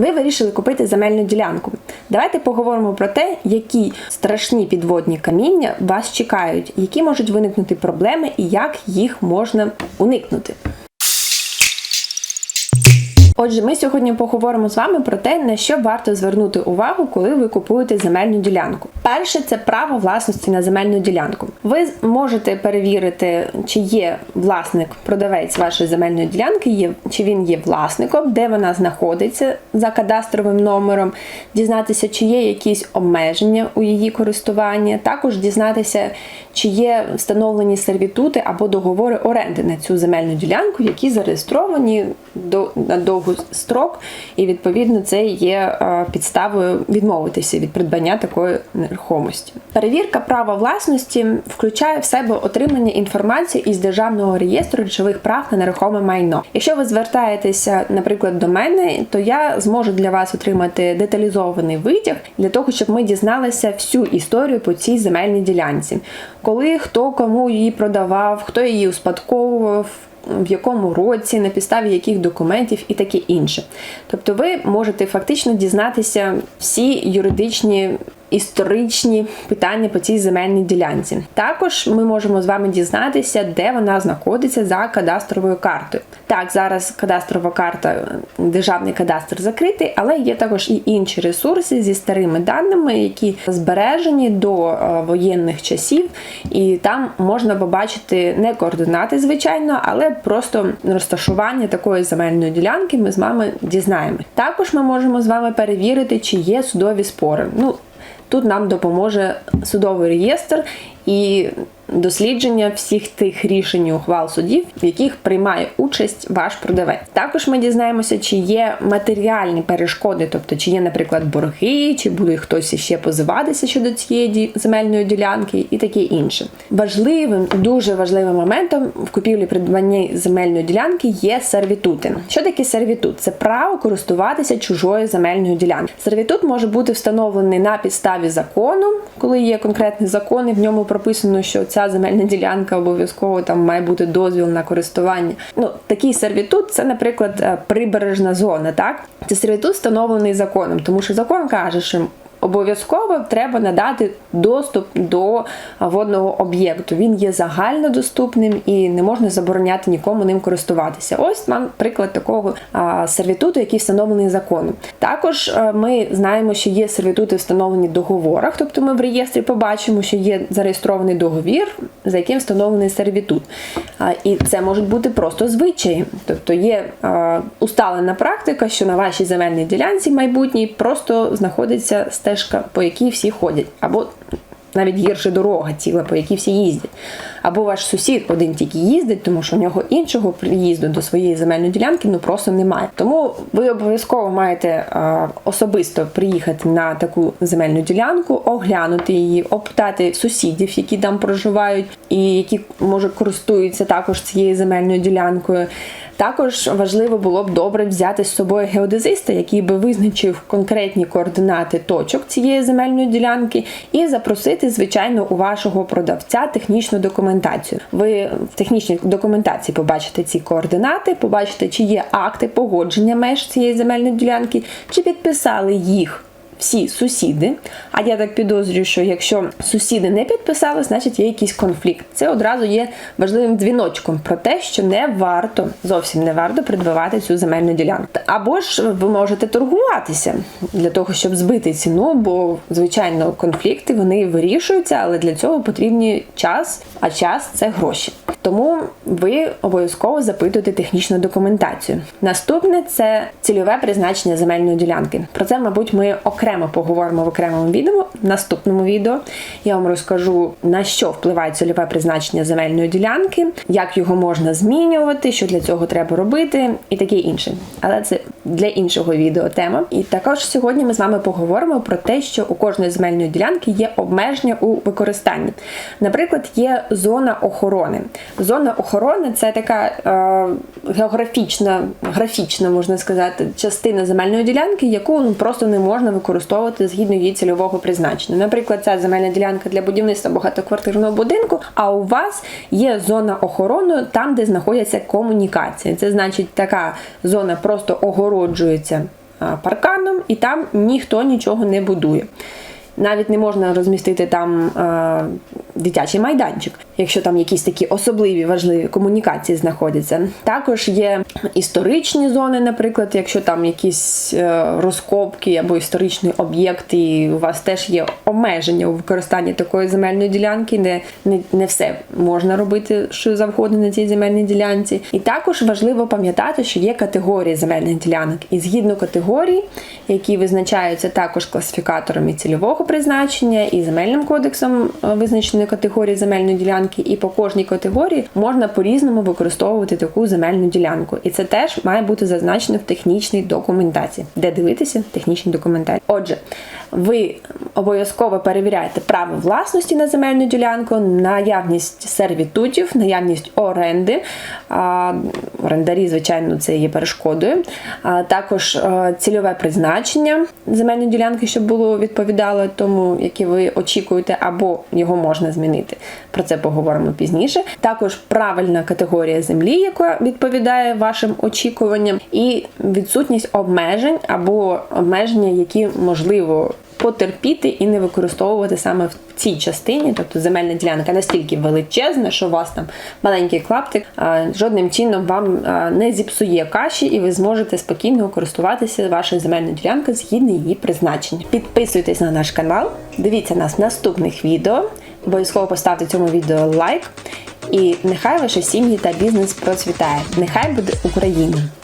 Ви вирішили купити земельну ділянку. Давайте поговоримо про те, які страшні підводні каміння вас чекають, які можуть виникнути проблеми і як їх можна уникнути. Отже, ми сьогодні поговоримо з вами про те, на що варто звернути увагу, коли ви купуєте земельну ділянку. Перше це право власності на земельну ділянку. Ви можете перевірити, чи є власник, продавець вашої земельної ділянки, є чи він є власником, де вона знаходиться за кадастровим номером, дізнатися, чи є якісь обмеження у її користуванні, також дізнатися, чи є встановлені сервітути або договори оренди на цю земельну ділянку, які зареєстровані до на довгий строк, і відповідно це є е, підставою відмовитися від придбання такої нерухомості. Перевірка права власності включає в себе отримання інформації із державного реєстру речових прав на нерухоме майно. Якщо ви звертаєтеся, наприклад, до мене, то я зможу для вас отримати деталізований витяг для того, щоб ми дізналися всю історію по цій земельній ділянці, коли хто кому її продавав, хто її успадковував в якому році, на підставі яких документів і таке інше. Тобто ви можете фактично дізнатися всі юридичні. Історичні питання по цій земельній ділянці. Також ми можемо з вами дізнатися, де вона знаходиться за кадастровою картою. Так, зараз кадастрова карта, державний кадастр закритий, але є також і інші ресурси зі старими даними, які збережені до е, воєнних часів, і там можна побачити не координати, звичайно, але просто розташування такої земельної ділянки ми з вами дізнаємось. Також ми можемо з вами перевірити, чи є судові спори. Ну, Тут нам допоможе судовий реєстр і дослідження всіх тих рішень і ухвал судів, в яких приймає участь ваш продавець. Також ми дізнаємося, чи є матеріальні перешкоди, тобто чи є, наприклад, борги, чи буде хтось ще позиватися щодо цієї земельної ділянки, і таке інше. Важливим, дуже важливим моментом в купівлі придбанні земельної ділянки є сервітути. Що таке сервітут? Це право користуватися чужою земельною ділянкою. Сервітут може бути встановлений на підставі закону, коли є конкретний закон, і в ньому прописано, що ця земельна ділянка обов'язково там має бути дозвіл на користування. Ну, такий сервітут це, наприклад, е, прибережна зона. Так, це сервітут встановлений законом, тому що закон каже, що Обов'язково треба надати доступ до водного об'єкту. Він є загальнодоступним і не можна забороняти нікому ним користуватися. Ось вам приклад такого сервітуту, який встановлений законом. Також е, ми знаємо, що є сервітути встановлені в договорах, тобто ми в реєстрі побачимо, що є зареєстрований договір, за яким встановлений сервітут. І це можуть бути просто звичаї. Тобто є усталена практика, що на вашій земельній ділянці майбутній просто знаходиться стежка, по якій всі ходять, або навіть гірше дорога ціла, по якій всі їздять. Або ваш сусід один тільки їздить, тому що у нього іншого приїзду до своєї земельної ділянки ну просто немає. Тому ви обов'язково маєте а, особисто приїхати на таку земельну ділянку, оглянути її, опитати сусідів, які там проживають, і які може користуються також цією земельною ділянкою. Також важливо було б добре взяти з собою геодезиста, який би визначив конкретні координати точок цієї земельної ділянки, і запросити, звичайно, у вашого продавця технічну документацію. Ви в технічній документації побачите ці координати, побачите, чи є акти погодження меж цієї земельної ділянки, чи підписали їх всі сусіди. А я так підозрюю, що якщо сусіди не підписали, значить є якийсь конфлікт. Це одразу є важливим дзвіночком про те, що не варто, зовсім не варто придбавати цю земельну ділянку. Або ж ви можете торгуватися для того, щоб збити ціну, бо, звичайно, конфлікти вони вирішуються, але для цього потрібні час, а час це гроші. Тому ви обов'язково запитуєте технічну документацію. Наступне це цільове призначення земельної ділянки. Про це, мабуть, ми окремо поговоримо в окремому відео. В наступному відео я вам розкажу на що впливає цільове призначення земельної ділянки, як його можна змінювати, що для цього треба робити, і таке інше. Але це для іншого відео тема. І також сьогодні ми з вами поговоримо про те, що у кожної земельної ділянки є обмеження у використанні. Наприклад, є зона охорони. Зона охорони це така е, географічна, графічна, можна сказати, частина земельної ділянки, яку ну, просто не можна використовувати згідно її цільового призначення. Наприклад, ця земельна ділянка для будівництва багатоквартирного будинку, а у вас є зона охорони там, де знаходяться комунікації. Це значить, така зона просто огороджується парканом, і там ніхто нічого не будує. Навіть не можна розмістити там е, дитячий майданчик, якщо там якісь такі особливі важливі комунікації знаходяться. Також є історичні зони, наприклад, якщо там якісь е, розкопки або історичний об'єкт, і у вас теж є обмеження у використанні такої земельної ділянки, де не, не все можна робити, що завгодно на цій земельній ділянці. І також важливо пам'ятати, що є категорії земельних ділянок, і згідно категорій, які визначаються також класифікаторами цільового призначення і земельним кодексом е, визначені категорії земельної ділянки, і по кожній категорії можна по-різному використовувати таку земельну ділянку. І це теж має бути зазначено в технічній документації, де дивитися технічні документації. Отже, ви обов'язково перевіряєте право власності на земельну ділянку, наявність сервітутів, наявність оренди. Орендарі, звичайно, це є перешкодою. А також е, цільове призначення земельної ділянки, щоб було відповідало тому, яке ви очікуєте, або його можна змінити. Про це поговоримо пізніше. Також правильна категорія землі, яка відповідає вашим очікуванням, і відсутність обмежень або обмеження, які можливо потерпіти і не використовувати саме в цій частині, тобто земельна ділянка настільки величезна, що у вас там маленький клаптик жодним чином вам не зіпсує каші, і ви зможете спокійно користуватися вашою земельною ділянкою згідно її призначення. Підписуйтесь на наш канал, дивіться нас в наступних відео. Обов'язково поставте цьому відео лайк. І нехай ваші сім'ї та бізнес процвітає. Нехай буде Україна!